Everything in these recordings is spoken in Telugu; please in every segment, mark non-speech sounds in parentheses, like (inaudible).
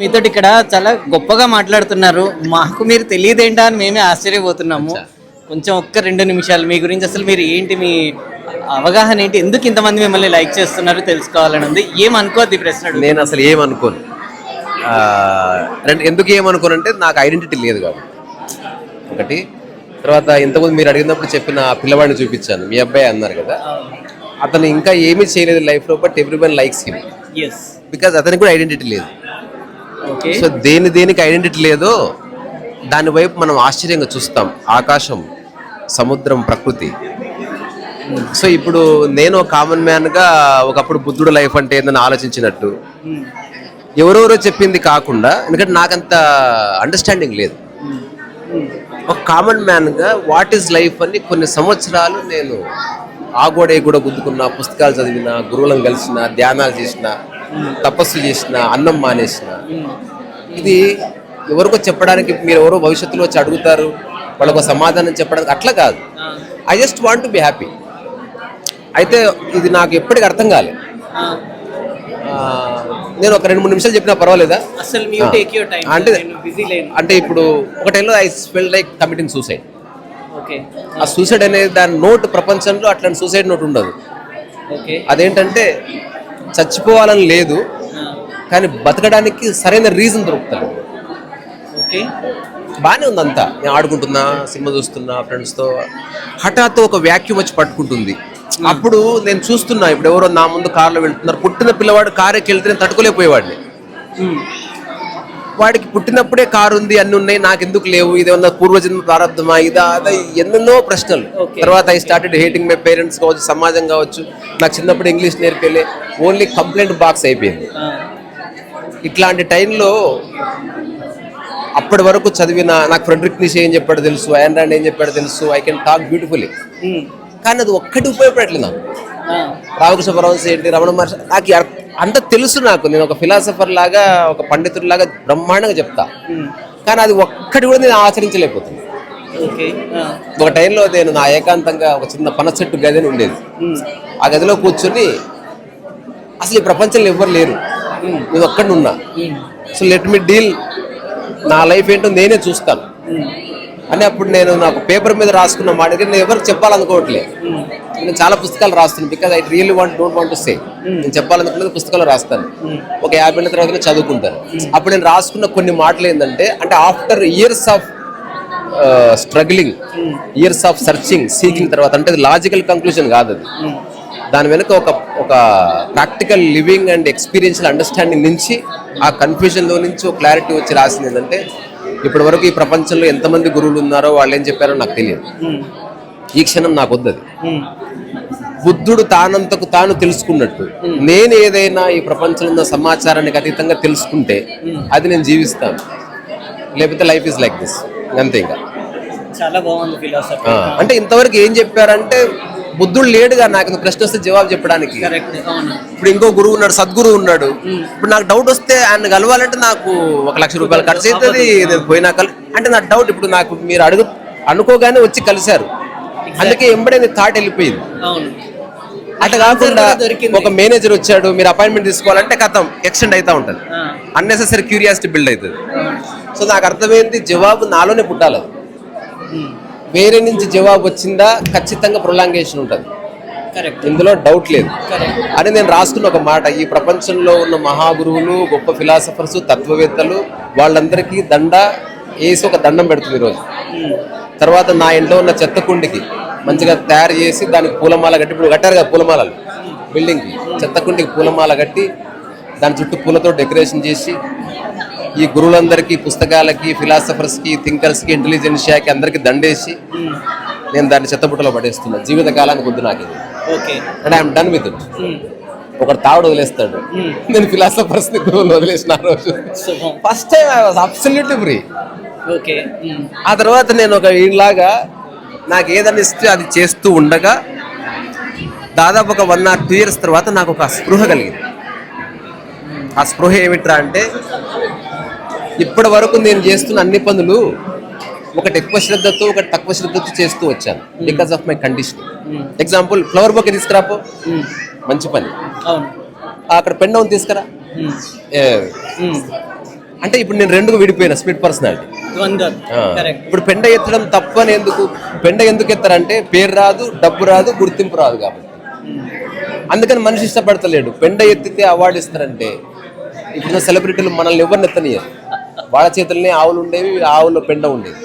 మీతో ఇక్కడ చాలా గొప్పగా మాట్లాడుతున్నారు. మాకు మీరు తెలియదేంటా అని మేమే ఆశ్చర్యపోతున్నాము. కొంచెం ఒక్క రెండు నిమిషాలు. మీ గురించి అసలు మీరు ఏంటి మీ అవగాహన ఏంటి? ఎందుకు ఇంతమంది మిమ్మల్ని లైక్ చేస్తున్నారు తెలుసుకోవాలని ఉంది. ఏం అనుకోద్ది ఈ ప్రశ్న. నేను అసలు ఏమనుకోను రెండు ఎందుకు ఏమనుకోను అంటే నాకు ఐడెంటిటీ లేదు కాబట్టి. ఒకటి తర్వాత ఇంతకుముందు మీరు అడిగినప్పుడు చెప్పిన పిల్లవాడిని చూపించాను. మీ అబ్బాయి అన్నారు కదా. అతను ఇంకా ఏమీ చేయలేదు లైఫ్లో but every one likes him. Because అతనికి కూడా ఐడెంటిటీ లేదు. సో దేని దేనికి ఐడెంటిటీ లేదో దాని వైపు మనం ఆశ్చర్యంగా చూస్తాం. ఆకాశం సముద్రం ప్రకృతి. సో ఇప్పుడు నేను కామన్ మ్యాన్గా ఒకప్పుడు బుద్ధుడు లైఫ్ అంటే ఏందని ఆలోచించినట్టు. Hmm. ఎవరెవరో చెప్పింది కాకుండా ఎందుకంటే నాకంత అండర్స్టాండింగ్ లేదు. ఒక కామన్ మ్యాన్గా వాట్ ఈజ్ లైఫ్ అని కొన్ని సంవత్సరాలు నేను ఆగోడే కూడా గుద్దుకున్న పుస్తకాలు చదివిన గురువులను కలిసిన ధ్యానాలు చేసిన తపస్సు చేసిన అన్నం మానేసిన. ఇది ఎవరికో చెప్పడానికి మీరు ఎవరో భవిష్యత్తులో వచ్చి అడుగుతారు వాళ్ళకు సమాధానం చెప్పడానికి అట్లా కాదు. I just want to be happy అయితే ఇది నాకు ఎప్పటికీ అర్థం కాలే. నేను ఒక రెండు మూడు నిమిషాలు చెప్పినా పర్వాలేదా? అంటే అంటే ఇప్పుడు ఒక టైంలో I fell like committing suicide ఆ సూసైడ్ అనేది దాని నోట్ ప్రపంచంలో అట్లాంటి సూసైడ్ నోట్ ఉండదు. అదేంటంటే చచ్చిపోవాలని లేదు కానీ బతకడానికి సరైన రీజన్ దొరుకుతాడు ఓకే. బాగానే ఉంది అంతా. నేను ఆడుకుంటున్నా సినిమా చూస్తున్నా ఫ్రెండ్స్తో హఠాత్తు ఒక వ్యాక్యూమ్ వచ్చి పట్టుకుంటుంది. అప్పుడు నేను చూస్తున్నా ఇప్పుడు ఎవరో నా ముందు కార్లో వెళ్తున్నారు. పుట్టిన పిల్లవాడు కారు ఎక్కి వెళ్తే నేను తట్టుకోలేకపోయేవాడిని. వాడికి పుట్టినప్పుడే కారు ఉంది అన్ని ఉన్నాయి నాకు ఎందుకు లేవు ఇదేమన్నా పూర్వజన్మ ప్రారంభమా? ఇదా అదా ఎన్నెన్నో ప్రశ్నలు. తర్వాత I started hating my parents కావచ్చు సమాజం కావచ్చు. నాకు చిన్నప్పుడు ఇంగ్లీష్ నేర్పేలే. ఓన్లీ కంప్లైంట్ బాక్స్ అయిపోయింది. ఇట్లాంటి టైంలో అప్పటి వరకు చదివిన నాకు ఫ్రెడరిక్ నిషే ఏం చెప్పాడో తెలుసు అయన్ రాండ్ ఏం చెప్పాడో తెలుసు ఐ కెన్ టాక్ బ్యూటిఫుల్లీ కానీ అది ఒక్కటి ఉపయోగపడట్లేదు నాకు. రామకృష్ణ పరమహంస ఏంటి రమణ మహర్షి నాకు అంత తెలుసు నాకు. నేను ఒక ఫిలాసఫర్ లాగా ఒక పండితుడి లాగా బ్రహ్మాండంగా చెప్తా. కానీ అది ఒక్కటి కూడా నేను ఆచరించలేకపోతున్నాను ఓకే ఒక టైంలో నేను నా ఏకాంతంగా ఒక చిన్న పన చెట్టు గది అని ఉండేది ఆ గదిలో కూర్చొని అసలు ఈ ప్రపంచంలో ఎవ్వరు లేరు. నేను ఒక్కడిని ఉన్నా. సో లెట్ మీ డీల్ నా లైఫ్ ఏంటో నేనే చూస్తాను. అని అప్పుడు నేను నాకు పేపర్ మీద రాసుకున్న మాట నేను ఎవరికి చెప్పాలనుకోవట్లేదు నేను చాలా పుస్తకాలు రాస్తున్నాను because I really want don't want to say నేను చెప్పాలనుకున్నది పుస్తకాలు రాస్తాను. ఒక యాభై ఏళ్ళ తర్వాత చదువుకుంటాను. అప్పుడు నేను రాసుకున్న కొన్ని మాటలు ఏంటంటే అంటే after years of struggling years of searching seeking తర్వాత అంటే లాజికల్ కంక్లూజన్ కాదు అది. దాని వెనుక ఒక ఒక practical living and experiential understanding నుంచి ఆ కన్ఫ్యూజన్లో నుంచి ఒక క్లారిటీ వచ్చి రాసింది ఏంటంటే ఇప్పటి వరకు ఈ ప్రపంచంలో ఎంతమంది గురువులు ఉన్నారో వాళ్ళు ఏం చెప్పారో నాకు తెలియదు. ఈ క్షణం నాకు వద్దది బుద్ధుడు తానంతకు తాను తెలుసుకున్నట్టు. నేను ఏదైనా ఈ ప్రపంచంలో ఉన్న సమాచారానికి అతీతంగా తెలుసుకుంటే అది నేను జీవిస్తాను. లేకపోతే లైఫ్ ఇస్ లైక్ దిస్ అంతే ఇంకా. చాలా బాగుంది ఫిలాసఫీ అంటే ఇంతవరకు ఏం చెప్పారంటే బుద్ధుడు లేడుగా నాకు ప్రశ్న వస్తే జవాబు చెప్పడానికి. ఇప్పుడు ఇంకో గురువు ఉన్నాడు సద్గురువు ఉన్నాడు. ఇప్పుడు నాకు డౌట్ వస్తే ఆయన కలవాలంటే నాకు ఒక లక్ష రూపాయలు ఖర్చు అవుతుంది నేను పోయినా కల్ అంటే నా డౌట్ ఇప్పుడు నాకు మీరు అడుగు అనుకోగానే వచ్చి కలిశారు. అందుకే ఎంబడే నీ థాట్ వెళ్ళిపోయింది. అట్లా కాకుండా. ఒక మేనేజర్ వచ్చాడు మీరు అపాయింట్మెంట్ తీసుకోవాలంటే కథం ఎక్స్టెండ్ అవుతా ఉంటుంది. అన్నెసెసరీ క్యూరియాసిటీ బిల్డ్ అవుతుంది సో నాకు అర్థమైంది జవాబు నాలోనే పుట్టాలి. వేరే నుంచి జవాబు వచ్చిందా? ఖచ్చితంగా ప్రొలాంగేషన్ ఉంటుంది. ఇందులో డౌట్ లేదు. అని నేను రాసుకున్న ఒక మాట ఈ ప్రపంచంలో ఉన్న మహాగురువులు గొప్ప ఫిలాసఫర్స్ తత్వవేత్తలు వాళ్ళందరికీ దండ వేసి ఒక దండం పెడుతుంది ఈరోజు తర్వాత నా ఇంట్లో ఉన్న చెత్త కుండికి మంచిగా తయారు చేసి దానికి పూలమాల కట్టి ఇప్పుడు కట్టారు కదా పూలమాలలు బిల్డింగ్కి చెత్త కుండికి పూలమాల కట్టి దాని చుట్టూ పూలతో డెకరేషన్ చేసి ఈ గురువులందరికీ పుస్తకాలకి ఫిలాసఫర్స్కి థింకర్స్కి ఇంటెలిజెన్షియాకి అందరికీ దండేసి నేను దాన్ని చెత్తబుట్టలో పడేస్తున్నా. జీవితకాలానికి వద్దు నాకు ఇది. And I'm done with it ఒకడు తావుడు వదిలేస్తాడు. నేను ఫిలాసఫర్స్ని గురువులు వదిలేసిన ఆ రోజు. First time I was absolutely free okay. Um, ఆ తర్వాత నేను ఒక ఈలాగా నాకు ఏదని ఇస్తే అది చేస్తూ ఉండగా దాదాపు ఒక వన్ ఆర్ టూ ఇయర్స్ తర్వాత నాకు ఒక స్పృహ కలిగింది. ఆ స్పృహ ఏమిట్రా అంటే ఇప్పటి వరకు నేను చేస్తున్న అన్ని పనులు ఒకటి ఎక్కువ శ్రద్ధతో ఒకటి తక్కువ శ్రద్ధతో చేస్తూ వచ్చాను because of my condition example flower bouquet తీసుకురాపో. Um, మంచి పని. అక్కడ పెన్ డౌన్ తీసుకురా. ఏ, ఉమ్, అంటే ఇప్పుడు నేను రెండుగా విడిపోయిన స్పిట్ పర్సనాలిటీ. ఇప్పుడు పెండ ఎత్తడం తప్పు అని ఎందుకు పెండ ఎందుకు ఎత్తారంటే పేరు రాదు డబ్బు రాదు గుర్తింపు రాదు కాబట్టి. అందుకని మనిషి ఇష్టపడతలేడు. పెండ ఎత్తితే అవార్డు ఇస్తారంటే ఇప్పుడు సెలబ్రిటీలు మనల్ని ఎవరిని ఎత్తనియరు? వాళ్ళ చేతుల్నే ఆవులు ఉండేవి ఆవులో పెండ ఉండేది.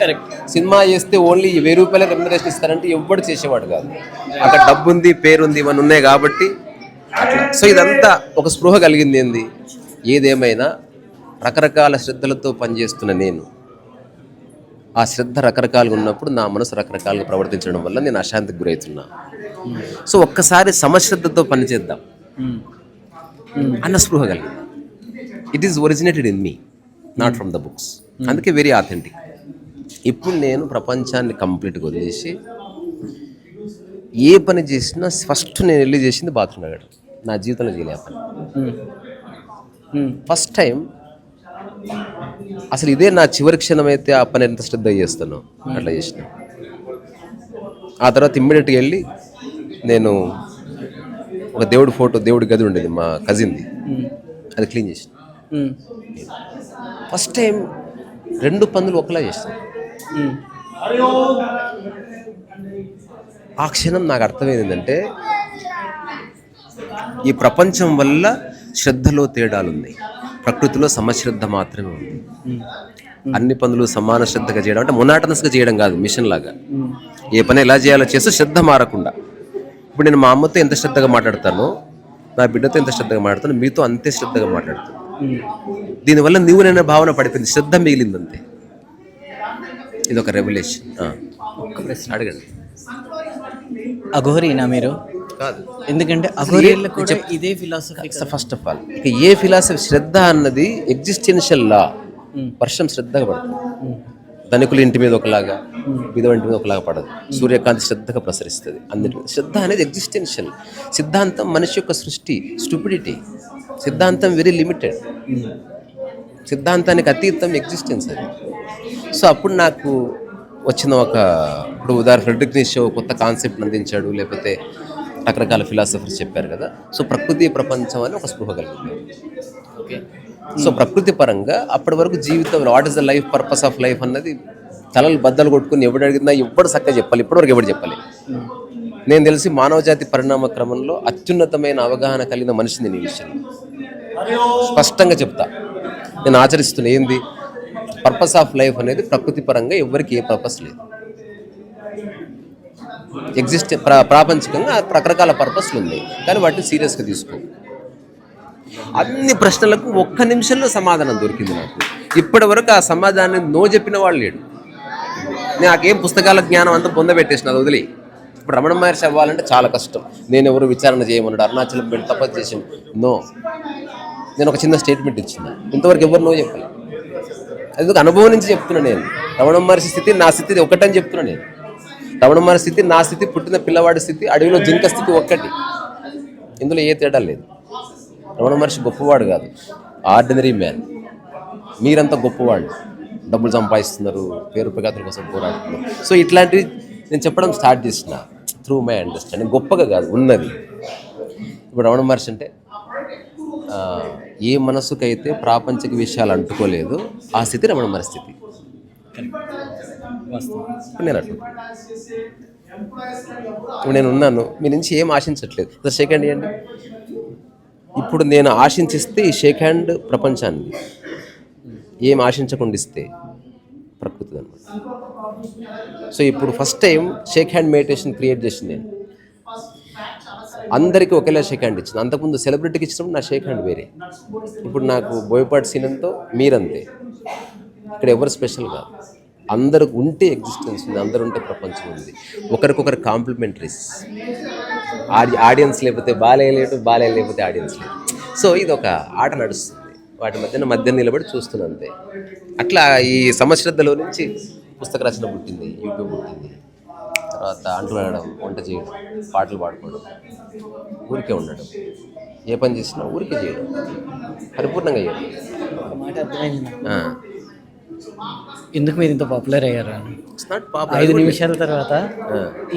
కరెక్ట్ సినిమా చేస్తే ఓన్లీ వెయ్యి రూపాయల రెమ్యునరేషన్ ఇస్తారంటే ఎవ్వడు చేసేవాడు కాదు. అక్కడ డబ్బు ఉంది పేరు ఉంది ఇవన్నీ ఉన్నాయి కాబట్టి అట్లా. సో ఇదంతా ఒక స్పృహ కలిగింది ఏంది? ఏదేమైనా రకరకాల శ్రద్ధలతో పనిచేస్తున్న నేను. ఆ శ్రద్ధ రకరకాలుగా ఉన్నప్పుడు నా మనసు రకరకాలుగా ప్రవర్తించడం వల్ల నేను అశాంతికి గురవుతున్నా. సో ఒక్కసారి సమశ్రద్ధతో పనిచేద్దాం. అన్న స్పృహ కలిగింది. It is originated in me not from the books అందుకే వెరీ ఆథెంటిక్ ఇప్పుడు నేను ప్రపంచాన్ని కంప్లీట్గా వదిలేసి ఏ పని చేసినా ఫస్ట్ నేను వెళ్ళి చేసింది బాత్రూమ్ వెళ్ళడం నా జీవితంలో చేయలే పని. ఫస్ట్ టైం అసలు ఇదే నా చివరి క్షణం అయితే ఆ పని ఎంత శ్రద్ధ చేస్తానో అట్లా చేసిన. ఆ తర్వాత ఇమ్మీడియట్గా వెళ్ళి నేను ఒక దేవుడి ఫోటో దేవుడి గది ఉండేది మా కజిన్ది అది క్లీన్ చేసిన. ఫస్ట్ టైం రెండు పనులు ఒకలా చేస్తాను ఆ క్షణం నాకు అర్థమైంది ఏంటంటే ఈ ప్రపంచం వల్ల శ్రద్ధలో తేడాలు ఉన్నాయి ప్రకృతిలో సమశ్రద్ధ మాత్రమే ఉంది. అన్ని పనులు సమాన శ్రద్ధగా చేయడం అంటే మొనాటనస్గా చేయడం కాదు మిషన్ లాగా. ఏ పని ఎలా చేయాలో చేస్తూ శ్రద్ధ మారకుండా. ఇప్పుడు నేను మా అమ్మతో ఎంత శ్రద్ధగా మాట్లాడతానో నా బిడ్డతో ఎంత శ్రద్ధగా మాట్లాడతాను మీతో అంతే శ్రద్ధగా మాట్లాడతాను దీనివల్ల నువ్వు నేను భావన పడిపోయింది. శ్రద్ధ మిగిలింది అంతే ఇది ఒక రెవల్యూషన్ ఒక్క ప్రశ్న అడగండి. అఘోరీనా మీరు? కాదు. ఎందుకంటే అఘోరీలో కూడా ఇదే ఫిలాసఫీ ఫస్ట్ ఆఫ్ ఆల్ ఇక ఏ ఫిలాసఫీ శ్రద్ధ అన్నది ఎగ్జిస్టెన్షియల్ లా వర్షం శ్రద్ధగా పడుతుంది. ధనికుల ఇంటి మీద ఒకలాగా విధవ ఇంటి మీద ఒకలాగా పడదు. సూర్యకాంతి శ్రద్ధగా ప్రసరిస్తుంది. అన్నిటి మీద. శ్రద్ధ అనేది ఎగ్జిస్టెన్షియల్ సిద్ధాంతం మనిషి యొక్క సృష్టి స్టూపిడిటీ సిద్ధాంతం వెరీ లిమిటెడ్ సిద్ధాంతానికి అతీతం ఎగ్జిస్టెన్స్ అది. సో అప్పుడు నాకు వచ్చిన ఒక ఇప్పుడు ఉదాహరణ ఫ్రెడ్రిక్ నిషో కొత్త కాన్సెప్ట్ అందించాడు లేకపోతే రకరకాల ఫిలాసఫర్స్ చెప్పారు కదా. సో ప్రకృతి ప్రపంచం అని ఒక స్పృహ కలిగింది. ఓకే. సో ప్రకృతి పరంగా అప్పటి వరకు జీవితంలో what is the life purpose of life అన్నది తలలు బద్దలు కొట్టుకుని ఎవడు అడిగినా ఎవ్వడు చక్కగా చెప్పాలి. ఇప్పటివరకు ఎవడు చెప్పాలి. నేను తెలిసి మానవజాతి పరిణామ క్రమంలో అత్యున్నతమైన అవగాహన కలిగిన మనిషిని నేను ఈ విషయంలో. స్పష్టంగా చెప్తా. నేను ఆచరిస్తున్న ఏంది? పర్పస్ ఆఫ్ లైఫ్ అనేది ప్రకృతి పరంగా ఎవరికి ఏ పర్పస్ లేదు. ఎగ్జిస్ట్ ప్రాపంచికంగా రకరకాల పర్పస్లు ఉన్నాయి. కానీ వాటిని సీరియస్గా తీసుకో. అన్ని ప్రశ్నలకు ఒక్క నిమిషంలో సమాధానం దొరికింది నాకు. ఇప్పటి వరకు ఆ సమాధానాన్ని నో చెప్పిన వాళ్ళు లేడు. నాకేం పుస్తకాల జ్ఞానం అంతా పొందబెట్టేసిన అది వదిలి ఇప్పుడు రమణ మహర్షి అవ్వాలంటే చాలా కష్టం. నేను ఎవరు విచారణ చేయమన్నాడు? అరుణాచలం వెళ్ళి తపస్సు చేసాను నో. నేను ఒక చిన్న స్టేట్మెంట్ ఇచ్చిన. ఇంతవరకు ఎవరు నో చెప్పాలి. అది అనుభవం నుంచి చెప్తున్నా నేను. రమణ మహర్షి స్థితి నా స్థితి ఒకటని చెప్తున్నా నేను. రమణ మహర్షి స్థితి నా స్థితి పుట్టిన పిల్లవాడి స్థితి అడవిలో జింక స్థితి ఒక్కటి. ఇందులో ఏ తేడా లేదు. రమణ మహర్షి గొప్పవాడు కాదు. ఆర్డినరీ మ్యాన్ మీరంతా గొప్పవాళ్ళు. డబ్బులు సంపాదిస్తున్నారు పేరు ప్రగతుల కోసం పోరాడుతున్నారు. సో ఇట్లాంటివి నేను చెప్పడం స్టార్ట్ చేసిన త్రూ మై అండర్స్టాండింగ్ గొప్పగా కాదు ఉన్నది. ఇప్పుడు రమణ మహర్షి అంటే ఏ మనసుకైతే ప్రాపంచిక విషయాలు అంటుకోలేదు ఆ స్థితి రమణ మహర్షి స్థితి ఇప్పుడు నేను అట్లా. ఇప్పుడు నేను ఉన్నాను మీ నుంచి ఏం ఆశించట్లేదు. షేక్ హ్యాండ్ ఇవ్వండి ఇప్పుడు నేను ఆశించిస్తే ఈ షేక్ హ్యాండ్ ప్రపంచాన్ని ఏం ఆశించకుండా ఇస్తే ప్రకృతి అనమాట. సో ఇప్పుడు first time shake hand meditation create చేసింది నేను. అందరికీ ఒకేలా షేక్ హ్యాండ్ ఇచ్చింది. అంతకుముందు సెలబ్రిటీకి ఇచ్చినప్పుడు నా షేక్ హ్యాండ్ వేరే. ఇప్పుడు నాకు బోయపాటి సీనంతో మీరంతే. ఇక్కడ ఎవరు స్పెషల్ కాదు. అందరు ఉంటే ఎగ్జిస్టెన్స్ ఉంది అందరు ఉంటే ప్రపంచం ఉంది. ఒకరికొకరు కాంప్లిమెంటరీస్. ఆడి ఆడియన్స్ లేకపోతే బాగాలేయలేడు లేడు లేకపోతే ఆడియన్స్ లేదు సో ఇది ఒక ఆట నడుస్తుంది. వాటి మధ్యన మధ్య నిలబడి చూస్తున్నంతే. అట్లా ఈ సమశ్రద్ధలో నుంచి పుస్తక రచన పుట్టింది యూట్యూబ్ పుట్టింది. తర్వాత అంట్లు అనడం వంట చేయడం పాటలు పాడుకోవడం ఊరికే ఉండడం. ఏ పని చేసినా ఊరికే చేయడం. పరిపూర్ణంగా చేయడం. ఎందుకు మీరు ఇంత పాపులర్ అయ్యారు? ఐదు నిమిషాల తర్వాత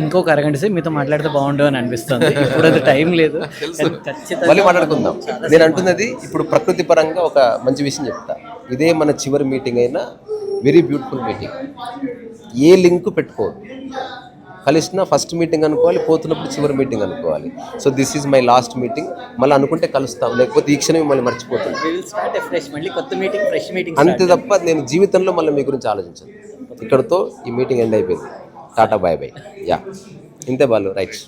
ఇంకొక అరగంట సేపు మీతో మాట్లాడితే బాగుండు అని అనిపిస్తుంది. (laughs) ఇప్పుడు అది టైం లేదు. మళ్ళీ మాట్లాడుకుందాం. నేను అంటున్నది ఇప్పుడు ప్రకృతి పరంగా ఒక మంచి విషయం చెప్తా. ఇదే మన చివరి మీటింగ్ అయినా వెరీ బ్యూటిఫుల్ మీటింగ్ ఏ లింక్ పెట్టుకోవద్దు. కలిసిన ఫస్ట్ మీటింగ్ అనుకోవాలి పోతున్నప్పుడు చివరి మీటింగ్ అనుకోవాలి. So this is my last meeting మళ్ళీ అనుకుంటే కలుస్తాం లేకపోతే ఈ క్షణం మళ్ళీ మర్చిపోతాం స్టార్ట్ ఫ్రెష్ మళ్ళీ కొత్త మీటింగ్ ఫ్రెష్ మీటింగ్ అంతే తప్ప నేను జీవితంలో మళ్ళీ మీ గురించి ఆలోచించాను. ఇక్కడతో ఈ మీటింగ్ ఎండ్ అయిపోయింది. టాటా బాయ్ బాయ్ యా ఇంతే బాలు రైట్.